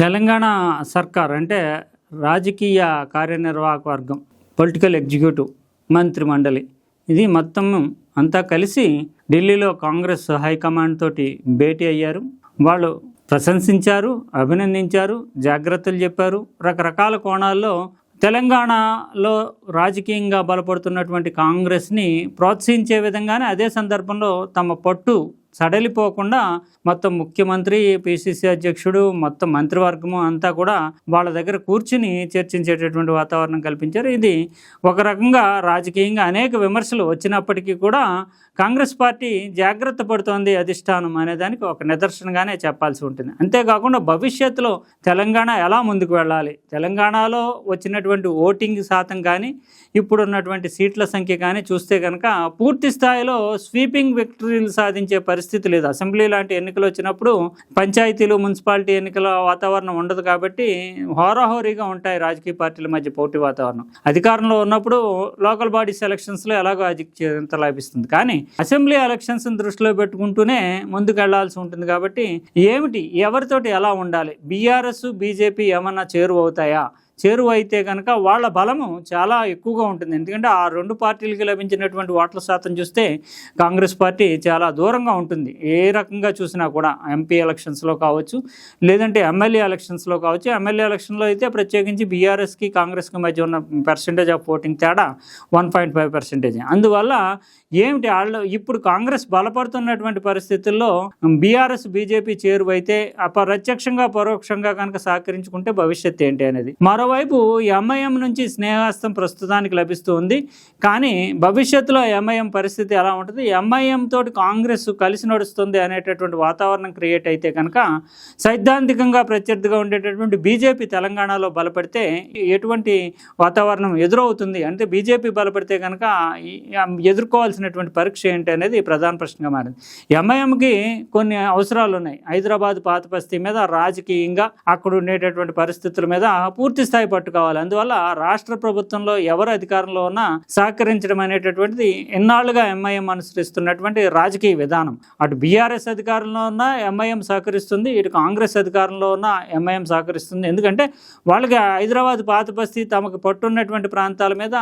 తెలంగాణ సర్కార్ అంటే రాజకీయ కార్యనిర్వాహక వర్గం పొలిటికల్ ఎగ్జిక్యూటివ్ మంత్రి మండలి ఇది మొత్తం అంతా కలిసి ఢిల్లీలో కాంగ్రెస్ హైకమాండ్ తోటి భేటీ అయ్యారు. వాళ్ళు ప్రశంసించారు అభినందించారు జాగ్రత్తలు చెప్పారు. రకరకాల కోణాల్లో తెలంగాణలో రాజకీయంగా బలపడుతున్నటువంటి కాంగ్రెస్ని ప్రోత్సహించే విధంగానే అదే సందర్భంలో తమ పట్టు సడలిపోకుండా మొత్తం ముఖ్యమంత్రి పిసిసి అధ్యక్షుడు మొత్తం మంత్రివర్గము అంతా కూడా వాళ్ళ దగ్గర కూర్చుని చర్చించేటటువంటి వాతావరణం కల్పించారు. ఇది ఒక రకంగా రాజకీయంగా అనేక విమర్శలు వచ్చినప్పటికీ కూడా కాంగ్రెస్ పార్టీ జాగ్రత్త పడుతోంది అధిష్టానం అనేదానికి ఒక నిదర్శనగానే చెప్పాల్సి ఉంటుంది. అంతేకాకుండా భవిష్యత్తులో తెలంగాణ ఎలా ముందుకు వెళ్ళాలి? తెలంగాణలో వచ్చినటువంటి ఓటింగ్ శాతం కానీ ఇప్పుడు ఉన్నటువంటి సీట్ల సంఖ్య కానీ చూస్తే కనుక పూర్తి స్థాయిలో స్వీపింగ్ విక్టరీలు సాధించే పరిస్థితి పరిస్థితి లేదు. అసెంబ్లీ లాంటి ఎన్నికలు వచ్చినప్పుడు పంచాయతీలు మున్సిపాలిటీ ఎన్నికల వాతావరణం ఉండదు కాబట్టి హోరాహోరీగా ఉంటాయి రాజకీయ పార్టీల మధ్య పోటీ వాతావరణం. అధికారంలో ఉన్నప్పుడు లోకల్ బాడీస్ ఎలక్షన్స్లో ఎలాగో అధిక్యత లభిస్తుంది. కానీ అసెంబ్లీ ఎలక్షన్స్ని దృష్టిలో పెట్టుకుంటూనే ముందుకు వెళ్ళాల్సి ఉంటుంది కాబట్టి ఏమిటి? ఎవరితోటి ఎలా ఉండాలి? బీఆర్ఎస్ బీజేపీ ఏమన్నా చేరువవుతాయా? చేరువ అయితే కనుక వాళ్ళ బలము చాలా ఎక్కువగా ఉంటుంది. ఎందుకంటే ఆ రెండు పార్టీలకి లభించినటువంటి ఓట్ల శాతం చూస్తే కాంగ్రెస్ పార్టీ చాలా దూరంగా ఉంటుంది. ఏ రకంగా చూసినా కూడా ఎంపీ ఎలక్షన్స్లో కావచ్చు లేదంటే ఎమ్మెల్యే ఎలక్షన్స్లో కావచ్చు. ఎమ్మెల్యే ఎలక్షన్లో అయితే ప్రత్యేకించి బీఆర్ఎస్కి కాంగ్రెస్కి మధ్య ఉన్న పర్సెంటేజ్ ఆఫ్ ఓటింగ్ తేడా వన్ పాయింట్ ఫైవ్ పర్సెంటేజ్ అందువల్ల ఏమిటి వాళ్ళు ఇప్పుడు కాంగ్రెస్ బలపడుతున్నటువంటి పరిస్థితుల్లో బీఆర్ఎస్ బీజేపీ చేరువైతే ప్రత్యక్షంగా పరోక్షంగా కనుక సహకరించుకుంటే భవిష్యత్ ఏంటి అనేది. మరో మరోవైపు ఎంఐఎం నుంచి స్నేహాస్తం ప్రస్తుతానికి లభిస్తుంది. కానీ భవిష్యత్తులో ఎంఐఎం పరిస్థితి ఎలా ఉంటుంది? ఎంఐఎం తోటి కాంగ్రెస్ కలిసి నడుస్తుంది అనేటటువంటి వాతావరణం క్రియేట్ అయితే కనుక సైద్ధాంతికంగా ప్రత్యర్థిగా ఉండేటటువంటి బీజేపీ తెలంగాణలో బలపడితే ఎటువంటి వాతావరణం ఎదురవుతుంది? అంటే బీజేపీ బలపడితే కనుక ఎదుర్కోవాల్సినటువంటి పరీక్ష ఏంటి అనేది ప్రధాన ప్రశ్నగా మారింది. ఎంఐఎంకి కొన్ని అవసరాలు ఉన్నాయి. హైదరాబాద్ పాత బస్తీ మీద రాజకీయంగా అక్కడ ఉండేటటువంటి పరిస్థితుల మీద పూర్తి స్థాయి పట్టు కావాలి. అందువల్ల రాష్ట్ర ప్రభుత్వంలో ఎవరు అధికారంలో ఉన్నా సహకరించడం అనేటటువంటిది ఎన్నాళ్ళుగా ఎంఐఎం అనుసరిస్తున్నటువంటి రాజకీయ విధానం. అటు బీఆర్ఎస్ అధికారంలో ఉన్న ఎంఐఎం సహకరిస్తుంది ఇటు కాంగ్రెస్ అధికారంలో ఉన్న ఎంఐఎం సహకరిస్తుంది. ఎందుకంటే వాళ్ళకి హైదరాబాద్ పాత బస్తీ తమకు పట్టున్నటువంటి ప్రాంతాల మీద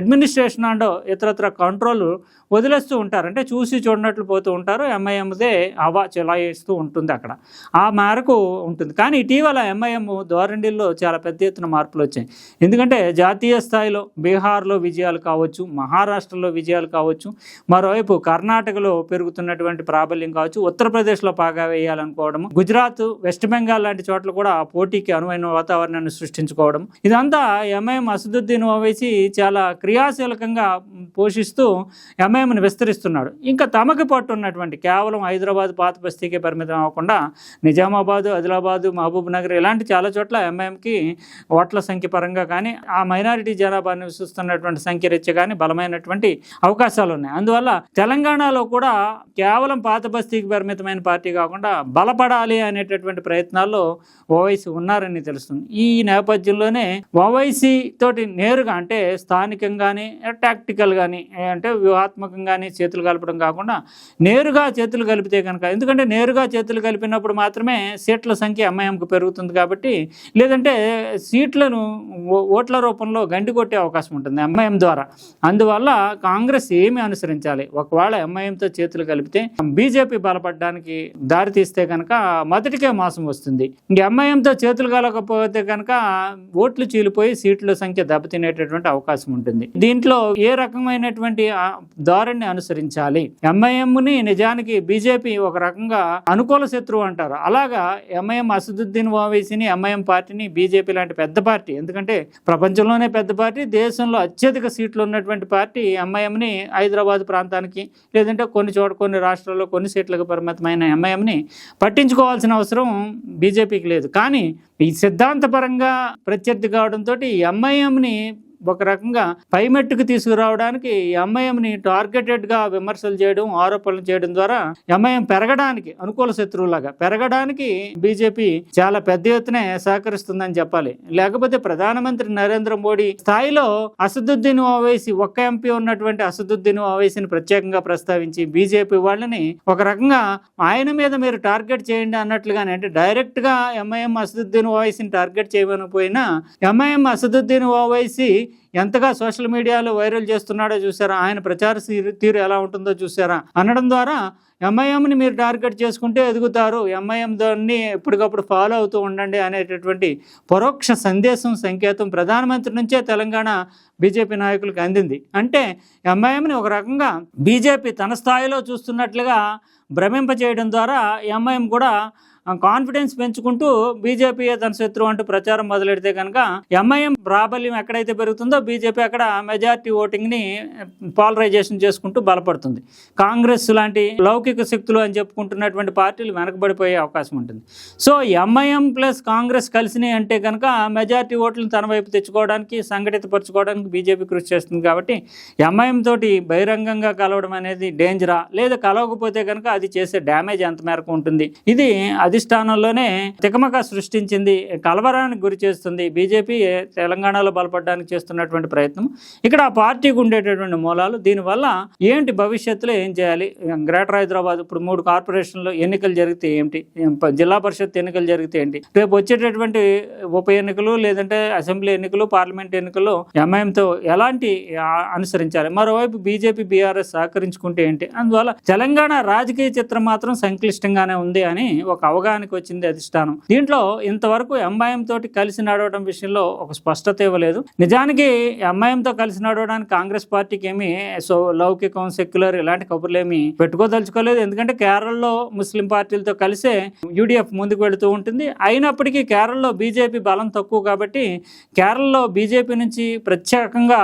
అడ్మినిస్ట్రేషన్ అండ్ ఇతరత్ర కంట్రోల్ వదిలేస్తూ ఉంటారు. అంటే చూసి చూడనట్లు పోతూ ఉంటారు. ఎంఐఎందే హవా చెలాయిస్తూ ఉంటుంది అక్కడ. ఆ మేరకు ఉంటుంది. కానీ ఇటీవల ఎంఐఎం ధోరణిలో చాలా పెద్ద ఎత్తున మార్పులు వచ్చాయి. ఎందుకంటే జాతీయ స్థాయిలో బీహార్లో విజయాలు కావచ్చు మహారాష్ట్రలో విజయాలు కావచ్చు మరోవైపు కర్ణాటకలో పెరుగుతున్నటువంటి ప్రాబల్యం కావచ్చు ఉత్తరప్రదేశ్లో పాగా వేయాలనుకోవడం గుజరాత్ వెస్ట్ బెంగాల్ లాంటి చోట్ల కూడా పోటీకి అనువైన వాతావరణాన్ని సృష్టించుకోవడం. ఇదంతా ఎంఐఎం అసదుద్దీన్ ఓవైసీ చాలా క్రియాశీలకంగా పోషిస్తూ ఎంఐఎంని విస్తరిస్తున్నాడు. ఇంకా తమకు పట్టు ఉన్నటువంటి కేవలం హైదరాబాద్ పాత బస్తీకే పరిమితం అవ్వకుండా నిజామాబాద్ ఆదిలాబాద్ మహబూబ్ నగర్ ఇలాంటి చాలా చోట్ల ఎంఐఎంకి ఓట్ల సంఖ్య పరంగా కానీ ఆ మైనారిటీ జనాభా నివసిస్తున్నటువంటి సంఖ్య రీత్యా కానీ బలమైనటువంటి అవకాశాలు ఉన్నాయి. అందువల్ల తెలంగాణలో కూడా కేవలం పాత బస్తీకి పరిమితమైన పార్టీ కాకుండా బలపడాలి అనేటటువంటి ప్రయత్నాల్లో ఓవైసీ ఉన్నారని తెలుస్తుంది. ఈ నేపథ్యంలోనే ఓవైసీ తోటి నేరుగా అంటే స్థానికంగానే టాక్టికల్ కానీ అంటే వ్యూహాత్మకంగానే చేతులు కలపడం కాకుండా నేరుగా చేతులు కలిపితే కనుక ఎందుకంటే నేరుగా చేతులు కలిపినప్పుడు మాత్రమే సీట్ల సంఖ్య ఎంఐఎంకు పెరుగుతుంది కాబట్టి లేదంటే సీట్లను ఓ- ఓట్ల రూపంలో గండి కొట్టే అవకాశం ఉంటుంది ఎంఐఎం ద్వారా. అందువల్ల కాంగ్రెస్ ఏమి అనుసరించాలి? ఒకవేళ ఎంఐఎంతో చేతులు కలిపితే బీజేపీ బలపడడానికి దారి తీస్తే కనుక మొదటికే మోసం వస్తుంది. ఇంక ఎంఐఎంతో చేతులు కలగకపోతే కనుక ఓట్లు చీలిపోయి సీట్ల సంఖ్య దెబ్బతినేటటువంటి అవకాశం ఉంటుంది. దీంట్లో ఏ రకమైనటువంటి ఆ, అనుసరించాలి? ఎంఐఎంని నిజానికి బీజేపీ ఒక రకంగా అనుకూల శత్రువు అంటారు. అలాగా ఎంఐఎం అసదుద్దీన్ ఓవైసీని ఎంఐఎం పార్టీని బీజేపీ లాంటి పెద్ద పార్టీ. ఎందుకంటే ప్రపంచంలోనే పెద్ద పార్టీ దేశంలో అత్యధిక సీట్లు ఉన్నటువంటి పార్టీ ఎంఐఎంని హైదరాబాద్ ప్రాంతానికి లేదంటే కొన్ని చోట కొన్ని రాష్ట్రాల్లో కొన్ని సీట్లకు పరిమితమైన ఎంఐఎంని పట్టించుకోవాల్సిన అవసరం బీజేపీకి లేదు. కానీ ఈ సిద్ధాంతపరంగా ప్రత్యర్థి కావడంతో ఎంఐఎంని ఒక రకంగా పై మెట్టుకు తీసుకురావడానికి ఎంఐఎంని టార్గెటెడ్గా విమర్శలు చేయడం ఆరోపణలు చేయడం ద్వారా ఎంఐఎం పెరగడానికి అనుకూల శత్రువులాగా పెరగడానికి బీజేపీ చాలా పెద్ద ఎత్తున సహకరిస్తుందని చెప్పాలి. లేకపోతే ప్రధానమంత్రి నరేంద్ర మోడీ స్థాయిలో అసదుద్దీన్ ఓవైసీ ఒక్క ఎంపీ ఉన్నటువంటి అసదుద్దీన్ ఓవైసీని ప్రత్యేకంగా ప్రస్తావించి బీజేపీ వాళ్ళని ఒక రకంగా ఆయన మీద మీరు టార్గెట్ చేయండి అన్నట్లుగానే అంటే డైరెక్ట్గా ఎంఐఎం అసదుద్దీన్ ఓవైసీని టార్గెట్ చేయమని పోయినా ఎంఐఎం అసదుద్దీన్ ఓవైసీ ఎంతగా సోషల్ మీడియాలో వైరల్ చేస్తున్నాడో చూసారా? ఆయన ప్రచార తీరు- తీరు ఎలా ఉంటుందో చూసారా? అనడం ద్వారా ఎంఐఎంని మీరు టార్గెట్ చేసుకుంటే ఎదుగుతారు. ఎంఐఎం దాన్ని ఎప్పటికప్పుడు ఫాలో అవుతూ ఉండండి అనేటటువంటి పరోక్ష సందేశం సంకేతం ప్రధానమంత్రి నుంచే తెలంగాణ బీజేపీ నాయకులకు అందింది. అంటే ఎంఐఎంని ఒక రకంగా బీజేపీ తన స్థాయిలో చూస్తున్నట్లుగా భ్రమింపజేయడం ద్వారా ఎంఐఎం కూడా కాన్ఫిడెన్స్ పెంచుకుంటూ బీజేపీయే తన శత్రువు అంటూ ప్రచారం మొదలెడితే కనుక ఎంఐఎం ప్రాబల్యం ఎక్కడైతే పెరుగుతుందో బీజేపీ అక్కడ మెజారిటీ ఓటింగ్ని పాలరైజేషన్ చేసుకుంటూ బలపడుతుంది. కాంగ్రెస్ లాంటి లౌకిక శక్తులు అని చెప్పుకుంటున్నటువంటి పార్టీలు వెనకబడిపోయే అవకాశం ఉంటుంది. సో ఎంఐఎం ప్లస్ కాంగ్రెస్ కలిసినాయి అంటే కనుక మెజారిటీ ఓట్లను తన వైపు తెచ్చుకోవడానికి సంఘటితపరచుకోవడానికి బీజేపీ కృషి చేస్తుంది కాబట్టి ఎంఐఎం తోటి బహిరంగంగా కలవడం అనేది డేంజరా లేదా కలవకపోతే కనుక అది చేసే డ్యామేజ్ ఎంత మేరకు ఉంటుంది? ఇది అధిష్టానంలోనే తికమక సృష్టించింది కలవరానికి గురి చేస్తుంది. బీజేపీ తెలంగాణలో బలపడడానికి చేస్తున్నటువంటి ప్రయత్నం. ఇక్కడ ఆ పార్టీకి ఉండేటటువంటి మూలాలు. దీనివల్ల ఏంటి భవిష్యత్తులో ఏం చేయాలి? గ్రేటర్ హైదరాబాద్ ఇప్పుడు మూడు కార్పొరేషన్లు ఎన్నికలు జరిగితే ఏంటి? జిల్లా పరిషత్ ఎన్నికలు జరిగితే ఏంటి? రేపు వచ్చేటటువంటి ఉప ఎన్నికలు లేదంటే అసెంబ్లీ ఎన్నికలు పార్లమెంట్ ఎన్నికలు ఎంఐఎంతో ఎలాంటి అనుసరించాలి? మరోవైపు బీజేపీ బీఆర్ఎస్ సహకరించుకుంటే ఏంటి? అందువల్ల తెలంగాణ రాజకీయ చిత్రం మాత్రం సంక్లిష్టంగానే ఉంది అని ఒక అవగాహనకి వచ్చింది అధిష్టానం. దీంట్లో ఇంతవరకు ఎంఐఎం తోటి కలిసి నడవడం విషయంలో ఒక స్పష్టత ఇవ్వలేదు. నిజానికి ఎంఐఎంతో కలిసి నడవడానికి కాంగ్రెస్ పార్టీకి ఏమి సో లౌకికం సెక్యులర్ ఇలాంటి కబుర్లేమి పెట్టుకోదలుచుకోలేదు. ఎందుకంటే కేరళలో ముస్లిం పార్టీలతో కలిసే యూడిఎఫ్ ముందుకు వెళుతూ ఉంటుంది. అయినప్పటికీ కేరళలో బీజేపీ బలం తక్కువ కాబట్టి కేరళలో బీజేపీ నుంచి ప్రత్యేకంగా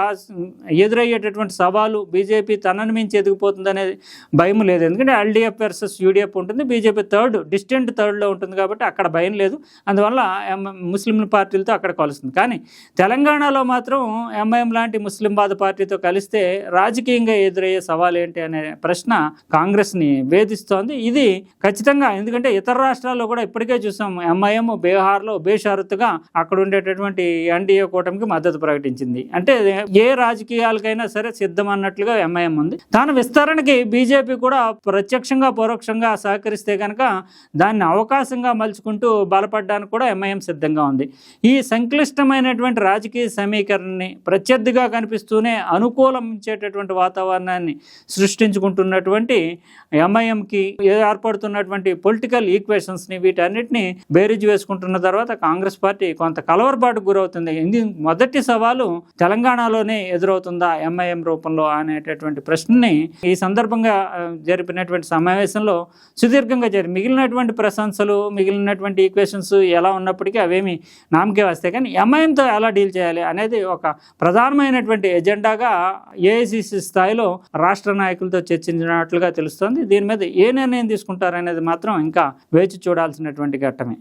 ఎదురయ్యేటటువంటి సవాలు బీజేపీ తనని మించి ఎదిగిపోతుంది అనేది భయం లేదు. ఎందుకంటే ఎల్డీఎఫ్ వర్సెస్ యూడిఎఫ్ ఉంటుంది. బీజేపీ థర్డ్ డిస్టెంట్ థర్డ్లో ఉంటుంది కాబట్టి అక్కడ భయం లేదు. అందువల్ల ఎం- ముస్లిం పార్టీలతో అక్కడ కలుస్తుంది. కానీ తెలంగాణలో మాత్రం ఎంఐఎం లాంటి ముస్లిం బాధ పార్టీతో కలిస్తే రాజకీయంగా ఎదురయ్యే సవాల్ ఏంటి అనే ప్రశ్న కాంగ్రెస్ని వేధిస్తోంది. ఇది ఖచ్చితంగా ఎందుకంటే ఇతర రాష్ట్రాల్లో కూడా ఇప్పటికే చూసాం ఎంఐఎం బీహార్లో బేషరతుగా అక్కడ ఉండేటటువంటి ఎన్డీఏ కూటమికి మద్దతు ప్రకటించింది. అంటే ఏ రాజకీయాలకైనా సరే సిద్ధం అన్నట్లుగా ఎంఐఎం ఉంది. దాని విస్తరణకి బీజేపీ కూడా ప్రత్యక్షంగా పరోక్షంగా సహకరిస్తే కనుక దాన్ని అవకాశంగా మలుచుకుంటూ బలపడడానికి కూడా ఎంఐఎం సిద్ధంగా ఉంది. ఈ సంక్లిష్టమైనటువంటి రాజకీయ సమీకరణని ప్రత్యర్థిగా కనిపిస్తూనే అనుకూలించేటటువంటి వాతావరణాన్ని సృష్టించుకుంటున్నటువంటి ఎంఐఎంకి ఏర్పడుతున్నటువంటి పొలిటికల్ ఈక్వేషన్స్ని వీటన్నిటిని బేరీజ్ వేసుకుంటున్న తర్వాత కాంగ్రెస్ పార్టీ కొంత కలవరపాటు గురవుతుంది. ఇది మొదటి సవాలు తెలంగాణలోనే ఎదురవుతుందా ఎంఐఎం రూపంలో అనేటటువంటి ప్రశ్నని ఈ సందర్భంగా జరిపినటువంటి సమావేశంలో సుదీర్ఘంగా జరిగి మిగిలినటువంటి ప్రశంసలు మిగిలినటువంటి ఈక్వేషన్స్ ఎలా ఉన్నప్పటికీ అవేమి నామకే వస్తాయి. కానీ ఎంఐఎంతో ఎలా డీల్ చేయాలి అనేది ఒక ప్రధానమైనటువంటి ఎజెండాగా ఏఐసిసి స్థాయిలో రాష్ట్ర నాయకులతో చర్చించినట్లుగా తెలుస్తోంది. దీని మీద ఏ నిర్ణయం తీసుకుంటారనేది మాత్రం ఇంకా వేచి చూడాల్సినటువంటి ఘట్టమే.